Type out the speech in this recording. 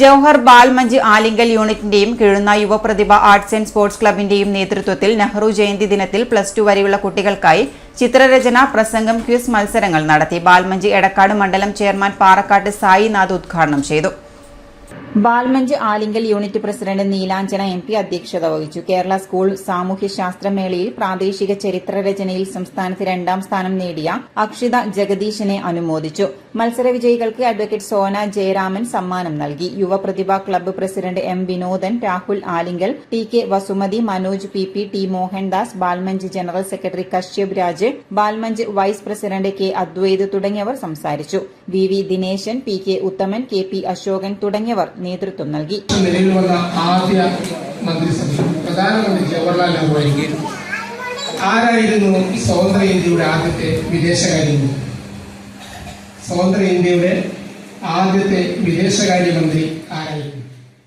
Jouhar Balmanch Alingal യൂണിറ്റിന്റെയും Kizhunna Yuvaprathibha arts and sports ക്ലബിന്റെയും നേതൃത്വത്തിൽ നെഹ്റു ജയന്തി ദിനത്തിൽ plus two വരെയുള്ള കുട്ടികൾക്കായി ചിത്രരചന പ്രസംഗം ക്വിസ് മത്സരങ്ങൾ നടത്തി. ബാൽമഞ്ച് എടക്കാട് മണ്ഡലം ചെയർമാൻ പാറക്കാട്ട് സായിനാഥ് ഉദ്ഘാടനം ചെയ്തു. Balmanch Alingal unit president Neelanjana M P അധ്യക്ഷത വഹിച്ചു. കേരള സ്കൂൾ സാമൂഹ്യശാസ്ത്ര മേളയിൽ പ്രാദേശിക ചരിത്ര രചനയിൽ സംസ്ഥാനത്ത് രണ്ടാം സ്ഥാനം നേടിയ അക്ഷിത ജഗദീശനെ അനുമോദിച്ചു. മത്സര വിജയികൾക്ക് അഡ്വക്കേറ്റ് സോന ജയരാമൻ സമ്മാനം നൽകി. Yuvaprathibha club president M Vinodan Rahul Alingal T K Vasumathi Manoj P P T Mohandas Balmanch general secretary Kashyap Raj Balmanch vice president K Advaith തുടങ്ങിയവർ സംസാരിച്ചു. V V Dineshan P K Uthaman K P Ashokan തുടങ്ങിയവർ നേതൃത്വം നൽകി. ആദ്യ മന്ത്രിസഭ പ്രധാനമന്ത്രി ജവഹർലാൽ നെഹ്റു ആരായിരുന്നു സ്വതന്ത്ര ഇന്ത്യയുടെ ആദ്യത്തെ വിദേശകാര്യമന്ത്രി സ്വതന്ത്ര ഇന്ത്യയുടെ ആദ്യത്തെ വിദേശകാര്യമന്ത്രി ആരായിരുന്നു?